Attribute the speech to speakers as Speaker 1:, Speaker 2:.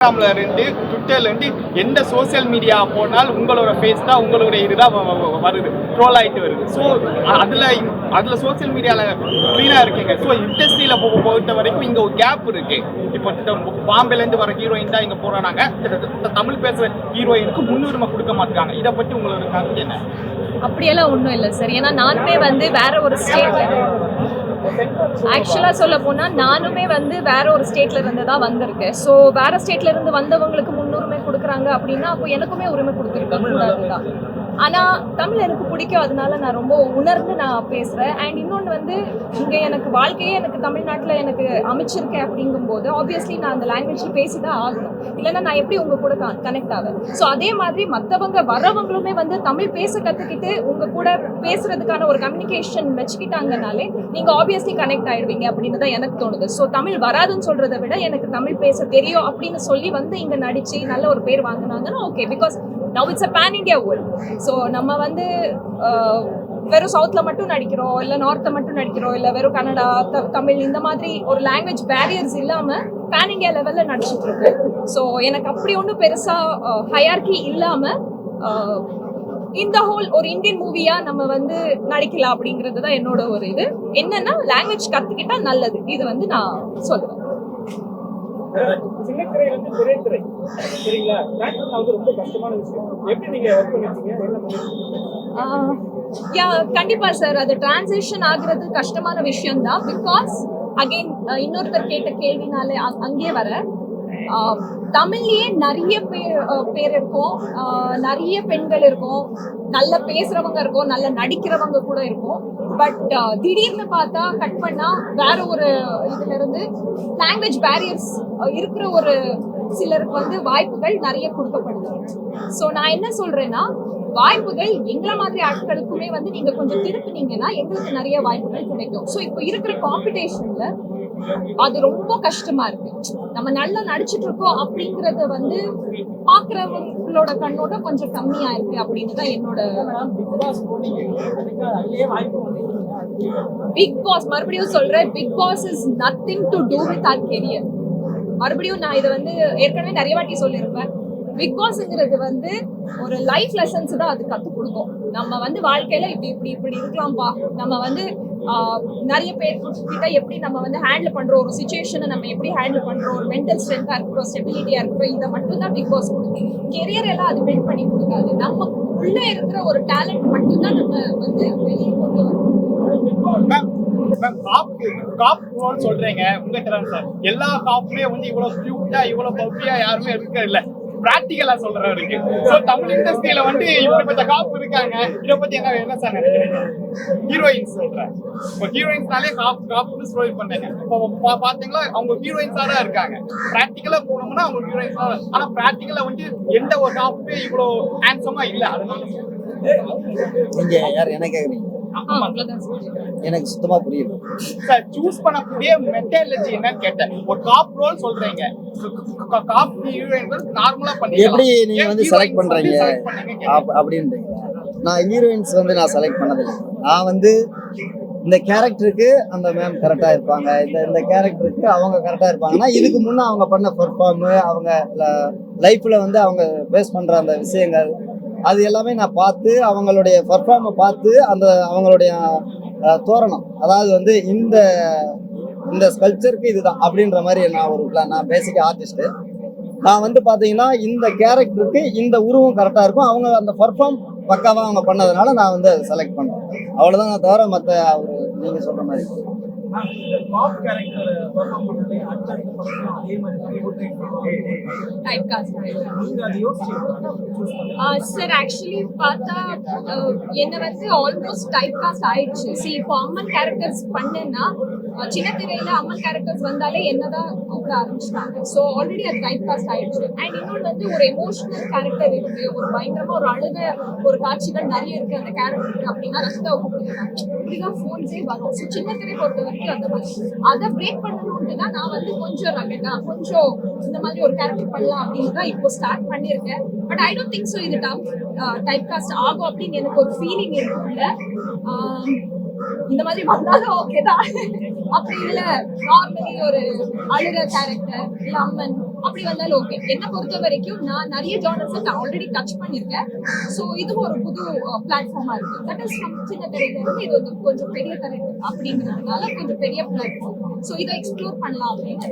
Speaker 1: இன்ஸ்டாகிராமில் இருந்து ட்விட்டர்லேருந்து எந்த சோஷியல் மீடியா போனால் உங்களோட ஃபேஸ் தான் உங்களுடைய இதுதான் வருது. ட்ரோல் ஆயிட்டு வருது. ஸோ அதில் அதில் சோஷியல் மீடியாவில் க்ளீனாக இருக்கீங்க. ஸோ இண்டஸ்ட்ரியில் போக பொறுத்த வரைக்கும் இங்கே ஒரு கேப் இருக்குது இப்போ பாம்பேலேருந்து வர ஹீரோயின் தான் இங்கே போகிறாங்க இந்த தமிழ் பேசுகிற ஹீரோயினுக்கு முன்னுரிமை கொடுக்க மாட்டாங்க. இதை பற்றி உங்களோட கருத்து என்ன?
Speaker 2: அப்படியெல்லாம் ஒன்றும் இல்லை சார் ஏன்னா நானுமே வந்து வேற ஒரு ஸ்டேட் ஆக்சுவலாக சொல்ல போனால் நானுமே வந்து வேற ஒரு ஸ்டேட்ல இருந்து தான் வந்திருக்கேன். ஸோ வேற ஸ்டேட்ல இருந்து வந்தவங்களுக்கு முன்னுரிமை கொடுக்குறாங்க அப்படின்னா அப்போ எனக்குமே உரிமை கொடுத்துருக்காங்க தான் ஆனால் தமிழ் எனக்கு பிடிக்கும். அதனால நான் ரொம்ப உணர்ந்து நான் பேசுகிறேன் அண்ட் இன்னொன்று வந்து இங்கே எனக்கு வாழ்க்கையே எனக்கு தமிழ்நாட்டில் எனக்கு அமைச்சிருக்கேன் அப்படிங்கும்போது ஆப்வியஸ்லி நான் அந்த லாங்குவேஜில் பேசி தான் ஆகணும். இல்லைன்னா நான் எப்படி உங்கள் கூட கனெக்ட் ஆவேன்? ஸோ அதே மாதிரி மற்றவங்க வரவங்களுமே வந்து தமிழ் பேச கற்றுக்கிட்டு உங்கள் கூட பேசுறதுக்கான ஒரு கம்யூனிகேஷன் வச்சுக்கிட்டாங்கனாலே நீங்கள் ஆப்வியஸ்லி கனெக்ட் ஆயிடுவீங்க அப்படின்னு தான் எனக்கு தோணுது. ஸோ தமிழ் வராதுன்னு சொல்றதை விட எனக்கு தமிழ் பேச தெரியும் அப்படின்னு சொல்லி வந்து இங்க நடிச்சு நல்ல ஒரு பேர் வாங்கினாங்கன்னா okay because now it's a pan India world so நம்ம வந்து வெறும் சவுத்தில் மட்டும் நடிக்கிறோம் இல்லை நார்த்தில் மட்டும் நடிக்கிறோம் இல்லை வெறும் கன்னடா த- தமிழ் இந்த மாதிரி ஒரு லாங்குவேஜ் பேரியர்ஸ் இல்லாமல் பேன் இண்டியா லெவலில் நடிச்சிட்டு இருக்கேன். ஸோ எனக்கு அப்படி ஒன்றும் பெருசாக ஹையார்கி இல்லாமல் இந்த ஹோல் ஒரு இந்தியன் மூவியா நம்ம வந்து நடிக்கலாம் அப்படிங்கிறது தான் என்னோட ஒரு இது. என்னன்னா லாங்குவேஜ் கத்துக்கிட்டா நல்லது. இது வந்து நான் சொல்லுவேன்.
Speaker 3: சின்னத்திரை வந்து பெரிய திரை சரிங்களா? டிரான்ஸ்ஃபர் ஆகுது ரொம்ப கஷ்டமான விஷயம். எப்படி நீங்க ஒர்க் பண்ணிருக்கீங்க? என்ன பண்ணிருக்கீங்க?
Speaker 2: ஆஹ் யா கண்டிப்பா சார் அது டிரான்சிஷன் ஆகுறது கஷ்டமான விஷயம் தான் பிகாஸ் அகைன் இன்னொருத்தர் கேட்ட கேள்வினாலே அங்- அங்கேயே வர தமிழ்லயே நிறைய பேர் பேர் இருக்கும். ஆஹ் நிறைய பெண்கள் இருக்கும். நல்ல பேசுறவங்க இருக்கும். நல்ல நடிக்கிறவங்க கூட இருக்கும். பட் திடீர்னு பார்த்தா கட் பண்ணா வேற ஒரு இதுல இருந்து லாங்குவேஜ் பேரியர்ஸ் இருக்கிற ஒரு சிலருக்கு வந்து வாய்ப்புகள் நிறைய கொடுக்கப்படுது. ஸோ நான் என்ன சொல்றேன்னா வாய்ப்புகள் எங்களை மாதிரி ஆட்களுக்குமே வந்து நீங்க கொஞ்சம் திருப்பினீங்கன்னா எங்களுக்கு நிறைய வாய்ப்புகள் கிடைக்கும். ஸோ இப்போ இருக்கிற காம்படிஷன்ல அது ரொம்ப கஷ்டமா இருக்கு. நம்ம நல்லா நடிச்சிட்டு இருக்கோம் அப்படிங்கறத வந்து பாக்குறவங்களோட கண்ணோட்டம் கொஞ்சம் கம்மியா இருக்கு அப்படின்னு தான் என்னோட
Speaker 3: பிக் பாஸ்
Speaker 2: மறுபடியும் சொல்றேன் Bigg Boss is nothing to do with our career மறுபடியும் நான் இதை வந்து ஏற்கனவே நிறைய வாட்டி சொல்லியிருப்பேன். பிக் பாஸ்ங்கிறது வந்து ஒரு லைஃப் லெசன்ஸ் தான் அது கற்றுக் கொடுக்கும். நம்ம வந்து வாழ்க்கையில இப்படி இப்படி இப்படி இருக்கலாம்ப்பா நம்ம வந்து நிறைய பேர் கிட்ட எப்படி நம்ம வந்து ஹேண்டில் பண்றோம் ஒரு சுச்சுவேஷனை நம்ம எப்படி ஹேண்டில் பண்றோம் ஒரு மென்டல் ஸ்ட்ரென்த்தா இருக்கிறோம் ஸ்டெபிலிட்டியா இருக்கிறோம் இதை மட்டும் தான் பிக் பாஸ் கொடுக்கும். கெரியர் எல்லாம் அது பில்ட் பண்ணி கொடுக்காது. நம்ம உள்ள இருக்கிற ஒரு டேலண்ட் மட்டும்தான் நம்ம வந்து வெளியே கொண்டு வரணும்.
Speaker 1: மேம் மேம் காப் சொல்றீங்க. உங்க எல்லா காப்புலயும் வந்து இவ்வளவு கியூட்டா இவ்வளவு பப்பியா யாருமே இருக்க இல்ல. பிராக்டிகலா சொல்றவருக்கு. சோ தமிழ் இண்டஸ்ட்ரியில வந்து இப்படிப்பட்ட காப்பு இருக்காங்க. இத பத்தி என்ன என்ன சார் நினைக்கிறீங்க? ஹீரோயின்ஸ் சொல்றேன். இப்போ ஹீரோயின்ஸ்னாலே காப் காப்புன்னு ஸ்டோரி பண்ணேங்க. இப்போ பாத்தீங்களா? அவங்க ஹீரோயின்ஸா தான் இருக்காங்க. பிராக்டிகலா போனோம்னா அவங்க ஹீரோயின்ஸா ஆனா பிராக்டிகலா வந்து எந்த ஒரு காப்புமே இவ்வளவு ஹேண்ட்ஸமா இல்ல. அதனால
Speaker 4: நீங்க யார் என்ன கேக்குறீங்க? எனக்கு சுத்தமா புரியல.
Speaker 1: சார் சூஸ் பண்ணக்கூடிய மெட்டாலஜி என்னன்னு கேட்டேன். ஒரு காப் ரோல் சொல்றீங்க. காப் நார்மலா பண்ணி
Speaker 4: எப்படி நீங்க வந்து செலக்ட் பண்றீங்க? அப்- அப்படின்றீங்க நான் ஹீரோயின்ஸ் வந்து நான் செலக்ட் பண்ணதில்லை. நான் வந்து இந்த கேரக்டருக்கு அந்த மேம் கரெக்டா இருப்பாங்க. இந்த இந்த கேரக்டருக்கு அவங்க கரெக்டா இருப்பாங்கன்னா இதுக்கு முன்னே அவங்க பண்ண பெர்ஃபார்ம் அவங்க லைஃப்ல வந்து அவங்க பேஸ் பண்ற அந்த விஷயங்கள் அது எல்லாமே நான் பார்த்து அவங்களுடைய பர்ஃபார்மை பார்த்து அந்த அவங்களுடைய தோரணம். அதாவது வந்து இந்த இந்த ஸ்கல்ச்சருக்கு இதுதான் அப்படின்ற மாதிரி நான் ஒரு நான் பேசிக் ஆர்டிஸ்ட்டு நான் வந்து பார்த்தீங்கன்னா இந்த கேரக்டருக்கு இந்த உருவம் கரெக்டாக இருக்கும். அவங்க அந்த பர்ஃபார்ம் பக்காவாக அவங்க பண்ணதுனால நான் வந்து அதை செலக்ட் பண்ணேன் அவ்வளோதான் நான் தவிர மற்ற அவரு நீங்கள் சொல்கிற மாதிரி.
Speaker 2: சார் ஆக்சுவலி பார்த்தா என்ன வந்து ஆல்மோஸ்ட் டைப் காஸ்ட் ஆயிடுச்சு. சி அம்மன் கேரக்டர்ஸ் பண்ணேன்னா சின்ன திரையில அம்மன் கேரக்டர்ஸ் வந்தாலே என்னதான் கூப்பிட ஆரம்பிச்சிட்டாங்க. ஸோ ஆல்ரெடி அது டைப் காஸ்ட் ஆயிடுச்சு. அண்ட் இன்னொன்று வந்து ஒரு எமோஷனல் கேரக்டர் இருக்கு. ஒரு பயங்கரமா ஒரு அழுத ஒரு காட்சிகள் நிறைய இருக்கு அந்த கேரக்டர் அப்படின்னா ரசிதா கூப்பிடுறாங்க இப்படிதான் ஃபோன்ஸே வரும். ஸோ சின்ன திரை பொறுத்த வரைக்கும் அந்த மாதிரி. அதை பிரேக் பண்ணணும்ட்டு தான் நான் வந்து கொஞ்சம் ரகடா கொஞ்சம் இந்த மாதிரி ஒரு கேரக்டர் பண்ணலாம் அப்படின்னு தான் இப்போ ஸ்டார்ட் பண்ணியிருக்கேன். But I don't think so இது டாப் டைப் காஸ்ட் ஆகும் அப்படின்னு எனக்கு ஒரு ஃபீலிங் இருக்கும்ல. இந்த மாதிரி வந்தாலும் ஓகே தான். அப்படி இல்ல நார்மலி ஒரு அழுகிற கேரக்டர் இல்ல அம்மன் அப்படி வந்தாலும் ஓகே என்ன பொறுத்த வரைக்கும் நான் நிறைய ஜானர்ஸை நான் ஆல்ரெடி டச் பண்ணியிருக்கேன் ஸோ இதுவும் ஒரு புது பிளாட்ஃபார்மா இருக்கு. தட் இஸ் சின்ன திரையில இருந்து இது வந்து கொஞ்சம் பெரிய திரை அப்படிங்கிறதுனால கொஞ்சம் பெரிய பிளாட்ஃபார்ம் ஸோ இதை எக்ஸ்ப்ளோர் பண்ணலாம் அப்படின்னு.